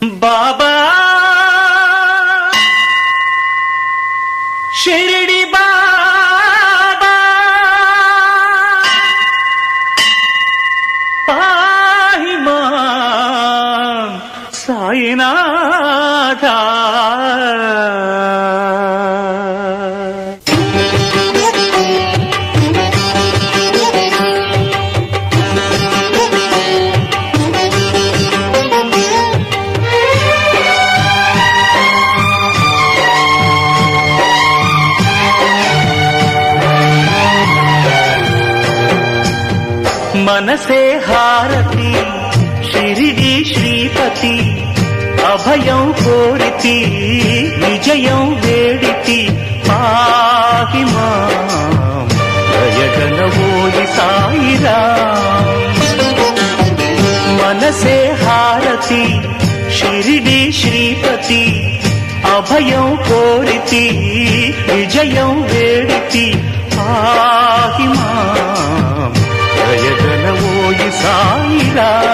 బాబా షిరిడి బాబా పాహి సాయినాథా మనసే హారతి షిరిడి శ్రీపతి అభయం కోరితి విజయం వేడితి పాహి మాం దయగనవోయి సాయిరా మనసే హారతి షిరిడి శ్రీపతి అభయం కోరితి విజయం వేడితి పాహి మాం సాయిరా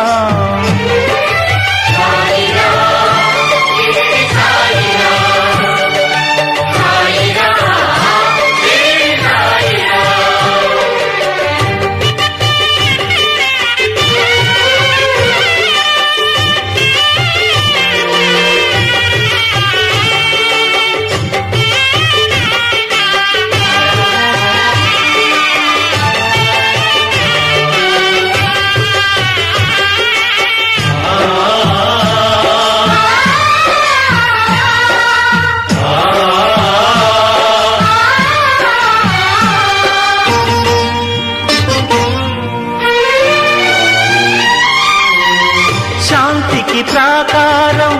శాంతికి ప్రాకారం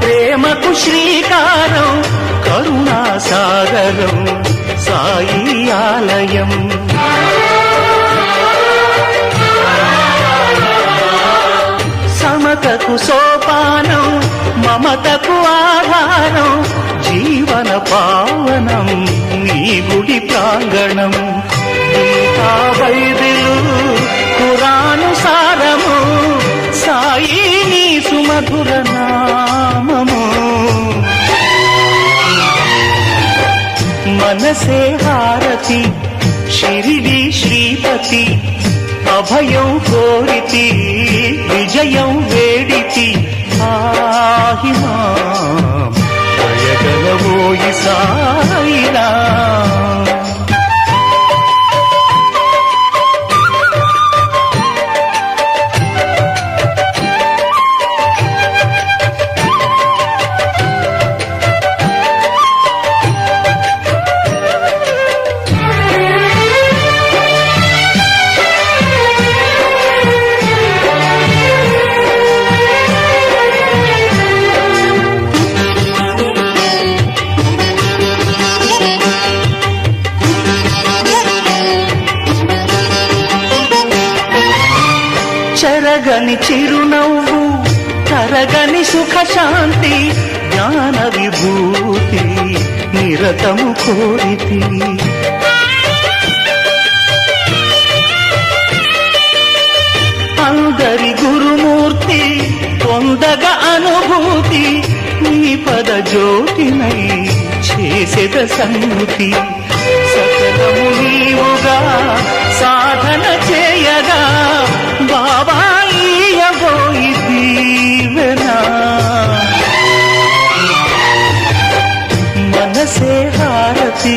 ప్రేమకు శ్రీకారం కరుణాసాగరం సాయి ఆలయం. సమతకు సోపానం మమతకు ఆధారం జీవన పావనం నీ గుడి ప్రాంగణం. గీతా మధుర నామము. మనసే హారతి షిరిడి శ్రీపతి అభయం కోరితి విజయం వేడితి. ఆహిమా దయగలవోయి సాయిరా చిరునవ్వు తరగని సుఖశాంతి జ్ఞాన విభూతి నిరతము కోరితి. అందరి గురుమూర్తి పొందగ అనుభూతి నీ పద జ్యోతినై చేసేద సంగతి సకలము నీవుగా మనసే హారతి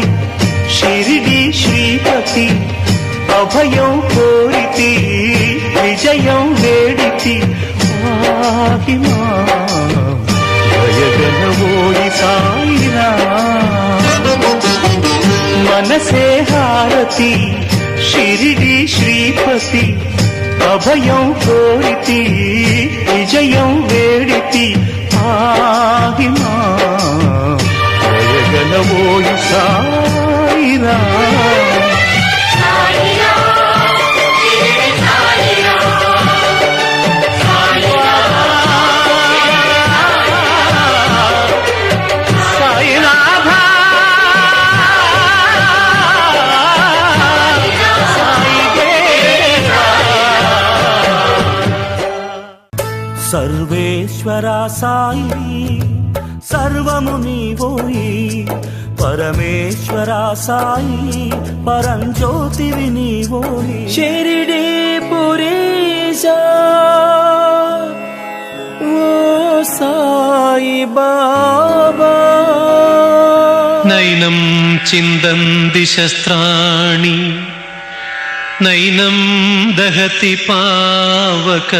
షిరిడి శ్రీపతి అభయం కోరితి విజయం వేడితి ఆహి మాయగనవోయి సాయినా మనసే హారతి షిరిడి శ్రీపతి అభయం కోరితి విజయం వేడితి ఆగిమా మాయగనవోయి సాయిరా సాయినాథా సర్వే పరమేశ్వర సాయి సర్వము నీవోయి పరమేశ్వర సాయి పరంజ్యోతివి నీవోయి షిరిడి పురీశా ఓ సాయి బాబా నైనం చిందంది శస్త్రాణి నైనం దహతి పావక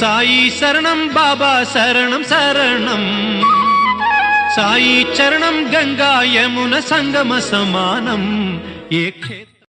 சாயி சரணம் பாபா சரணம் சரணம். சாயி சரணம் கங்கா யமுன சங்கம சமானம். ஏ